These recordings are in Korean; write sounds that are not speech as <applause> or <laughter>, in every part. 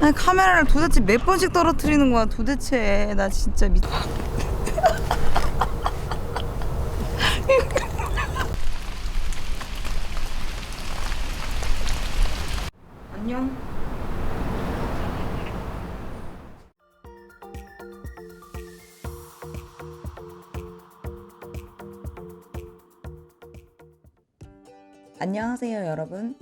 아니 카메라를 도대체 몇 번씩 떨어뜨리는 거야 도대체. 나 진짜 미 <laughs> 안녕. 안녕하세요 여러분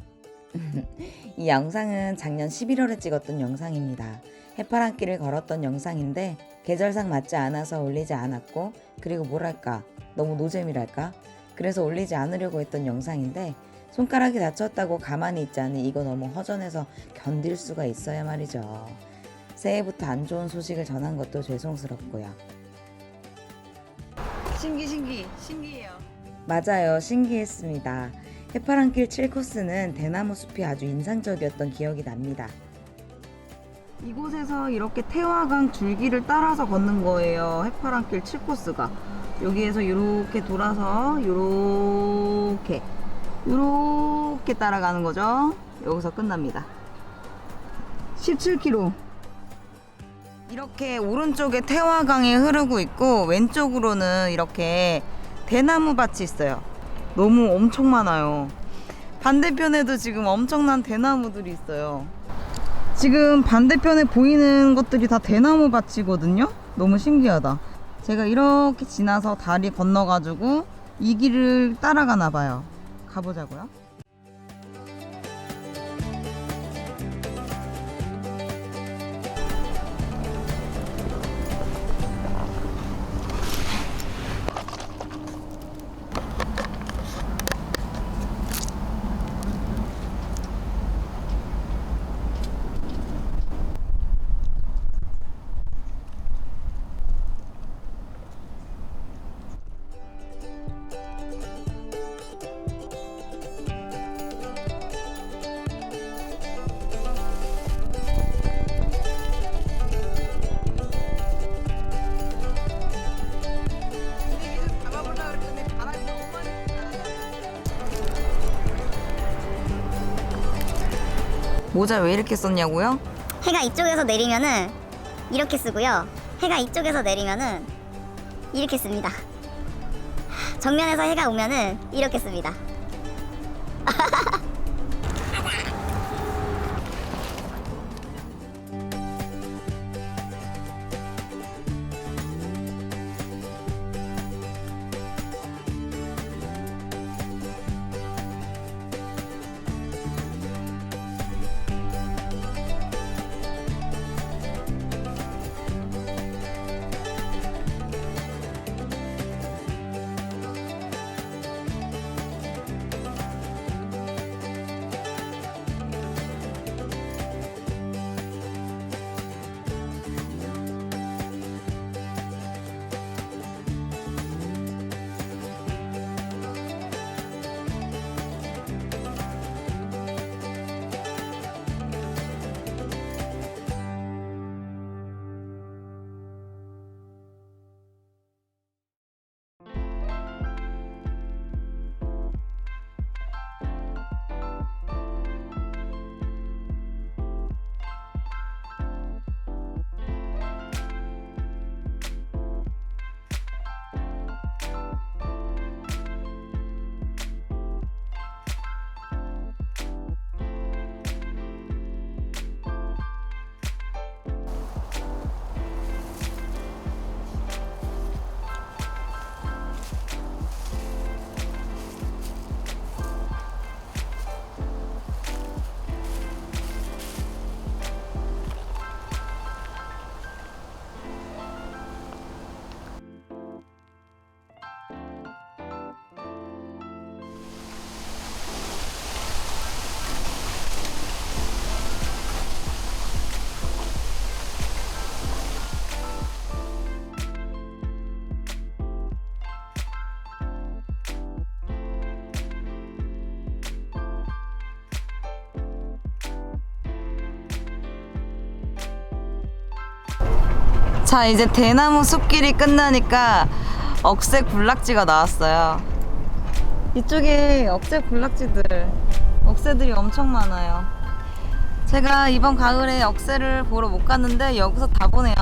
이 영상은 작년 11월에 찍었던 영상입니다. 해파랑길을 걸었던 영상인데 계절상 맞지 않아서 올리지 않았고 그리고 뭐랄까 너무 노잼이랄까 그래서 올리지 않으려고 했던 영상인데 손가락이 다쳤다고 가만히 있지 않으니 이거 너무 허전해서 견딜 수가 있어야 말이죠. 새해부터 안 좋은 소식을 전한 것도 죄송스럽고요. 신기 신기 신기해요. 맞아요 신기했습니다. 해파랑길 7코스는 대나무 숲이 아주 인상적이었던 기억이 납니다. 이곳에서 이렇게 태화강 줄기를 따라서 걷는 거예요. 해파랑길 7코스가. 여기에서 이렇게 돌아서 이렇게 이렇게 따라가는 거죠. 여기서 끝납니다. 17km. 이렇게 오른쪽에 태화강이 흐르고 있고 왼쪽으로는 이렇게 대나무 밭이 있어요. 너무 엄청 많아요. 반대편에도 지금 엄청난 대나무들이 있어요. 지금 반대편에 보이는 것들이 다 대나무 밭이거든요. 너무 신기하다. 제가 이렇게 지나서 다리 건너가지고 이 길을 따라가나 봐요. 가보자고요. 모자 왜 이렇게 썼냐고요? 해가 이쪽에서 내리면은 이렇게 쓰고요. 해가 이쪽에서 내리면은 이렇게 씁니다. 정면에서 해가 오면은 이렇게 씁니다. 자 이제 대나무 숲길이 끝나니까 억새 군락지가 나왔어요. 이쪽에 억새 군락지들 억새들이 엄청 많아요. 제가 이번 가을에 억새를 보러 못 갔는데 여기서 다 보네요.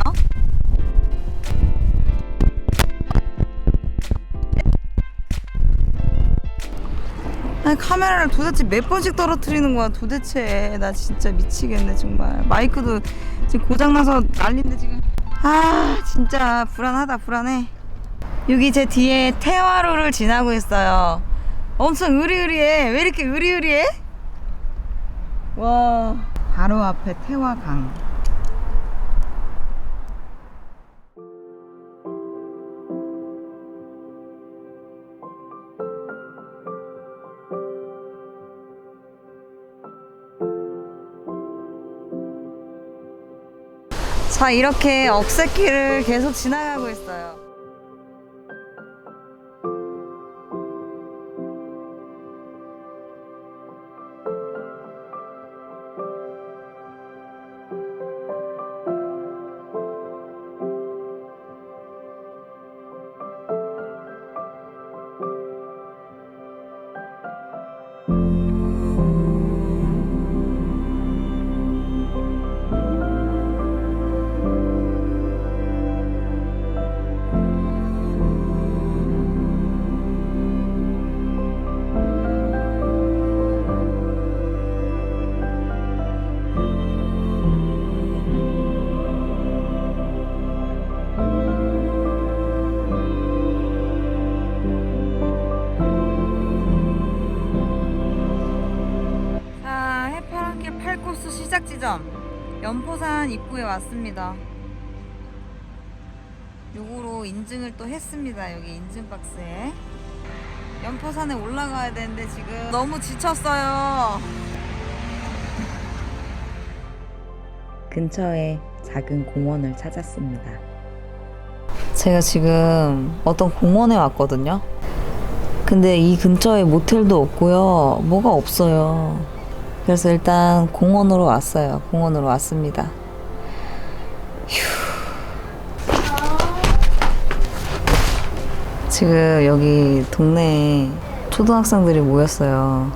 아니 카메라를 도대체 몇 번씩 떨어뜨리는 거야 도대체. 나 진짜 미치겠네 정말. 마이크도 지금 고장나서 난린데 지금 아 진짜 불안하다 불안해. 여기 제 뒤에 태화로를 지나고 있어요. 엄청 으리으리해. 왜 이렇게 으리으리해? 와 바로 앞에 태화강 자 이렇게 억새길을 계속 지나가고 있어요 8코스 시작 지점 연포산 입구에 왔습니다. 요거로 인증을 또 했습니다. 여기 인증 박스에. 연포산에 올라가야 되는데 지금 너무 지쳤어요. 근처에 작은 공원을 찾았습니다. 제가 지금 어떤 공원에 왔거든요. 근데 이 근처에 모텔도 없고요. 뭐가 없어요. 그래서 일단 공원으로 왔어요. 공원으로 왔습니다. 휴. 지금 여기 동네에 초등학생들이 모였어요.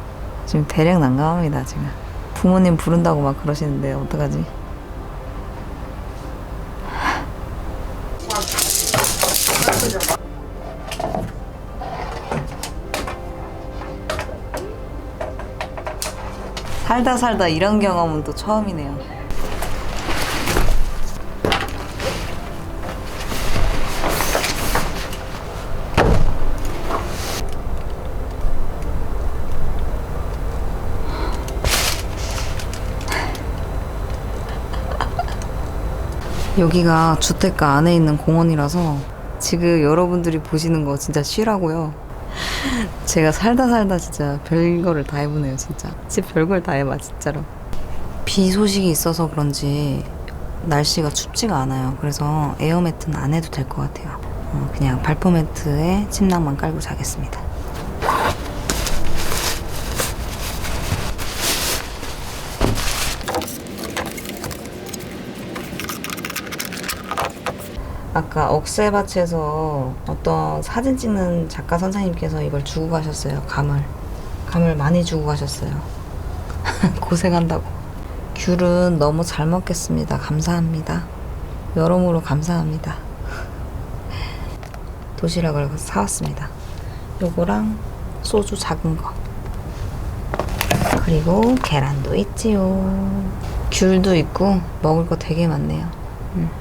지금 대략 난감합니다, 지금. 부모님 부른다고 막 그러시는데 어떡하지? 살다 살다 이런 경험은 또 처음이네요. 여기가 주택가 안에 있는 공원이라서 지금 여러분들이 보시는 거 진짜 쉬라고요. 제가 살다 살다 진짜 별거를 다 해보네요 진짜. 진짜 별걸 다 해봐 진짜로. 비 소식이 있어서 그런지 날씨가 춥지가 않아요. 그래서 에어매트는 안 해도 될 것 같아요. 어, 그냥 발포 매트에 침낭만 깔고 자겠습니다 아까 억새밭에서 어떤 사진 찍는 작가 선생님께서 이걸 주고 가셨어요. 감을. 감을 많이 주고 가셨어요. <laughs> 고생한다고. 귤은 너무 잘 먹겠습니다. 감사합니다. 여러모로 감사합니다. <laughs> 도시락을 사왔습니다. 요거랑 소주 작은 거. 그리고 계란도 있지요. 귤도 있고 먹을 거 되게 많네요. 음.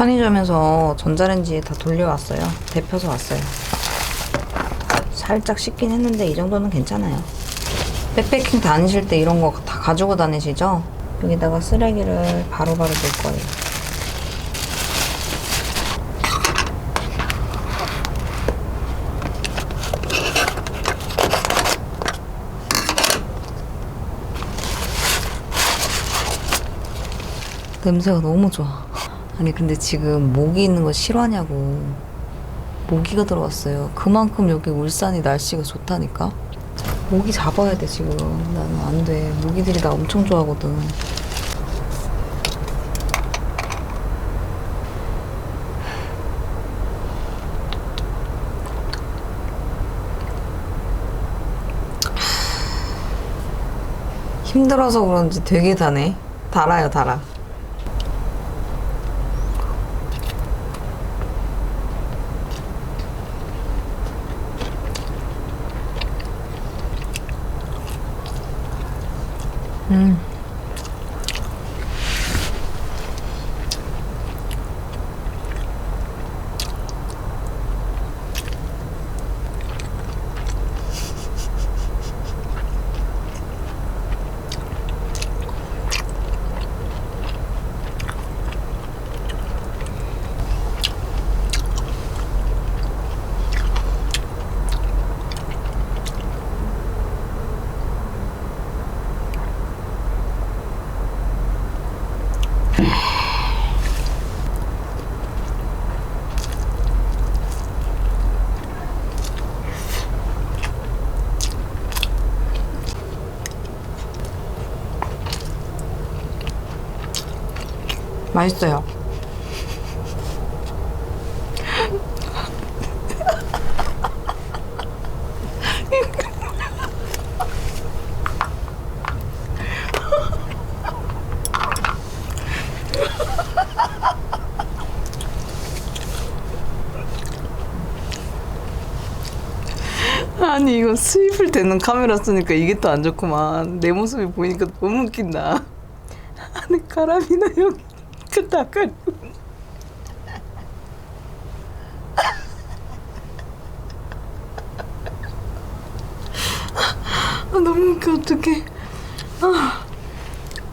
편의점에서 전자레인지에 다 돌려왔어요. 데펴서 왔어요. 살짝 식긴 했는데 이 정도는 괜찮아요. 백패킹 다니실 때 이런 거 다 가지고 다니시죠? 여기다가 쓰레기를 바로바로 넣을 거예요. 냄새가 너무 좋아. 아니 근데 지금 모기 있는 거 싫어하냐고. 모기가 들어왔어요. 그만큼 여기 울산이 날씨가 좋다니까? 모기 잡아야 돼 지금. 나는 안돼. 모기들이 나 엄청 좋아하거든. 힘들어서 그런지 되게 다네. 달아요 달아. 음. 맛있어요. 아니 이거 수입을 되는 카메라 쓰니까 이게 또 안 좋구만. 내 모습이 보이니까 너무 웃긴다. <laughs> 안에 카라비나 여기 그 나가리 <laughs> 아 너무 웃겨 어떡해. 아,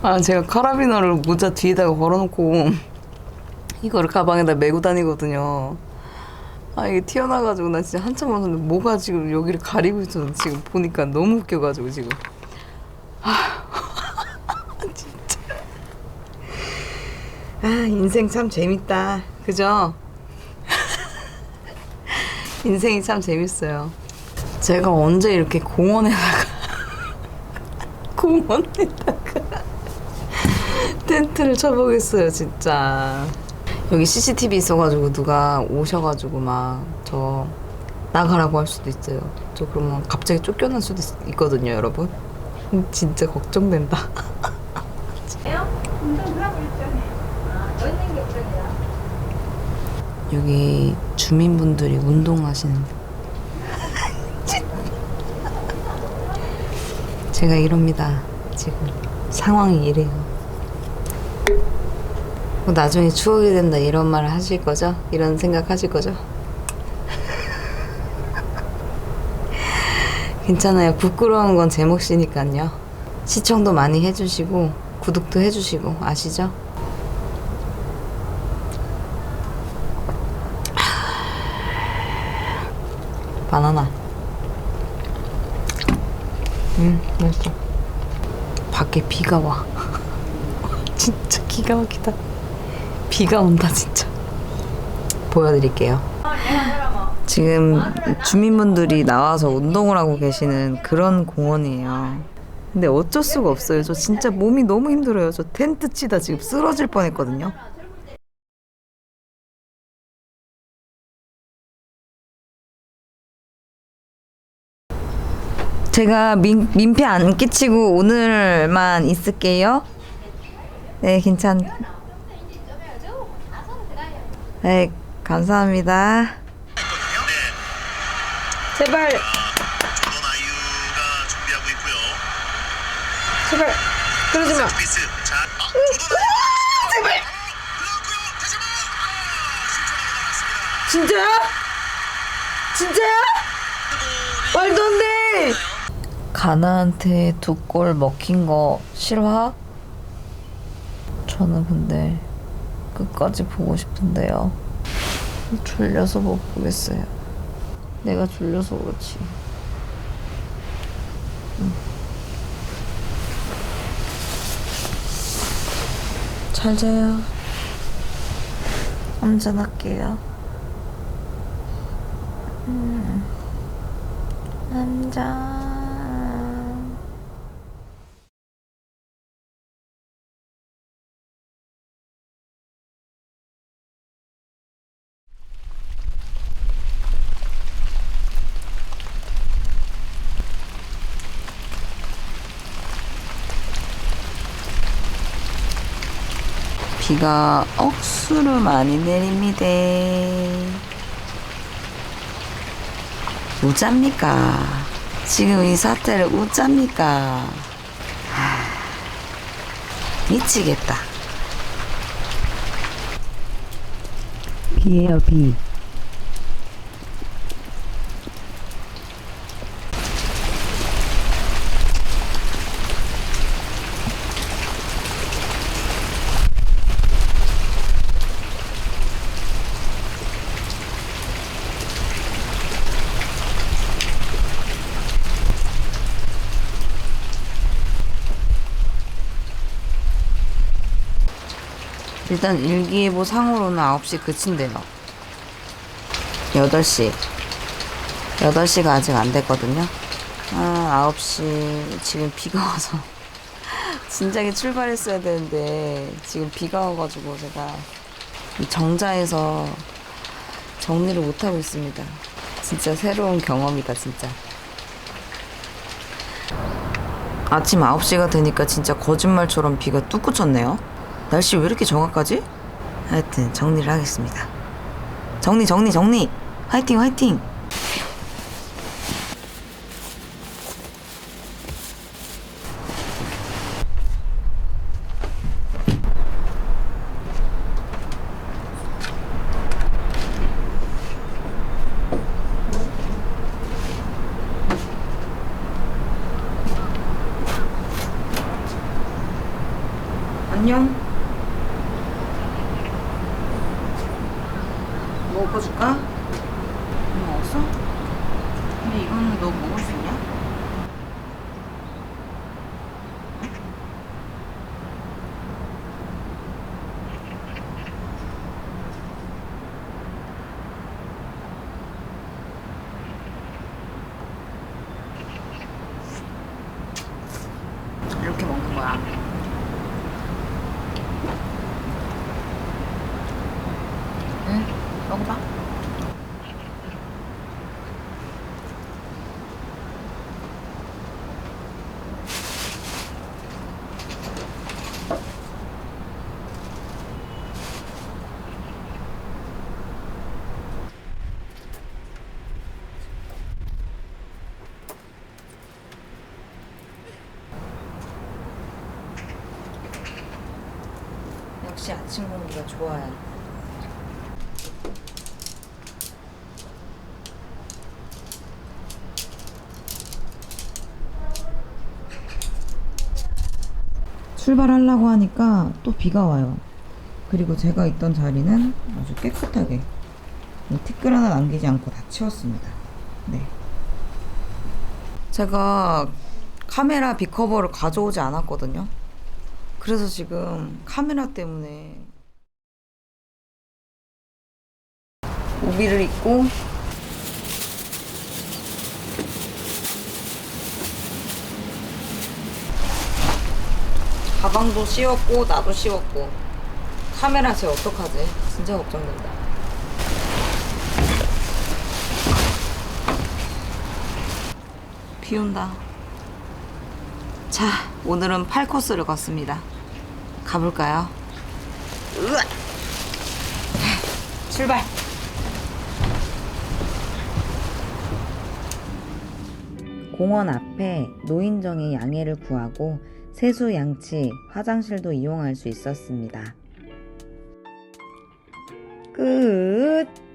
아 제가 카라비너를 모자 뒤에다가 걸어놓고 이거를 가방에다 메고 다니거든요 아 이게 튀어나와가지고 나 진짜 한참 봤는데 뭐가 지금 여기를 가리고 있어. 지금 보니까 너무 웃겨가지고 지금. 아 <laughs> 인생 참 재밌다. 그죠? <laughs> 인생이 참 재밌어요. 제가 언제 이렇게 공원에다가 <laughs> 공원에다가 텐트를 쳐보겠어요 진짜 여기 CCTV 있어가지고 누가 오셔가지고 막 저 나가라고 할 수도 있어요. 저 그러면 갑자기 쫓겨날 수도 있, 있거든요 여러분. <laughs> 진짜 걱정된다. <laughs> <laughs> 여기 주민분들이 운동하시는 제가 이럽니다. 지금 상황이 이래요 뭐 나중에 추억이 된다 이런 말을 하실 거죠? 이런 생각 하실 거죠? <laughs> 괜찮아요 부끄러운 건 제 몫이니까요 시청도 많이 해주시고 구독도 해주시고 아시죠? <sighs> 바나나. 음, 맛있어. 밖에 비가 와. <laughs> 진짜 기가 막히다. 비가 온다, 진짜. 보여드릴게요. 지금 주민분들이 나와서 운동을 하고 계시는 그런 공원이에요. 근데 어쩔 수가 없어요. 저 진짜 몸이 너무 힘들어요. 저 텐트 치다 지금 쓰러질 뻔했거든요. 제가 민, 민폐 안 끼치고 오늘만 있을게요. 네, 괜찮. 네, 감사합니다. 제발. 제발, 그러지 마. 제발. 진짜야? 진짜야? 말도 안 돼. 가나한테 두 골 먹힌 거 실화? 저는 근데 끝까지 보고 싶은데요. 졸려서 못 보겠어요. 내가 졸려서 그렇지. 음. 잘 자요. 암전할게요. 남자. 비가 억수로 많이 내립니다. 우짭니까? 지금 이 사태를 우짭니까? 하, 미치겠다. 비예요, 비. 일단 일기예보 상으로는 9시 그친대요. 8시. 8시가 아직 안 됐거든요. 아, 9시. 지금 비가 와서. <laughs> 진작에 출발했어야 되는데, 지금 비가 와가지고 제가 이 정자에서 정리를 못하고 있습니다. 진짜 새로운 경험이다, 진짜. 아침 9시가 되니까 진짜 거짓말처럼 비가 뚝 그쳤네요. 날씨 왜 이렇게 정확하지? 하여튼 정리를 하겠습니다. 정리 정리 정리. 화이팅 화이팅. 안녕. 뭐 먹어줄까? 뭐 없어? 근데 이거는 너 먹을 수 있냐? 이렇게 먹는 거야. 응, 먹어봐. 역시 아침 공기가 좋아요. 출발하려고 하니까 또 비가 와요. 그리고 제가 있던 자리는 아주 깨끗하게 뭐 티끌 하나 남기지 않고 다 치웠습니다. 네. 제가 카메라 비커버를 가져오지 않았거든요. 그래서 지금 카메라 때문에 우비를 입고 가방도 씌웠고 나도 씌웠고 카메라 쟤 어떡하지? 진짜 걱정된다. 비 온다. 자, 오늘은 8코스를 걷습니다. 가볼까요? 으아! 출발! 공원 앞에 노인정의 양해를 구하고 세수 양치, 화장실도 이용할 수 있었습니다. 끝!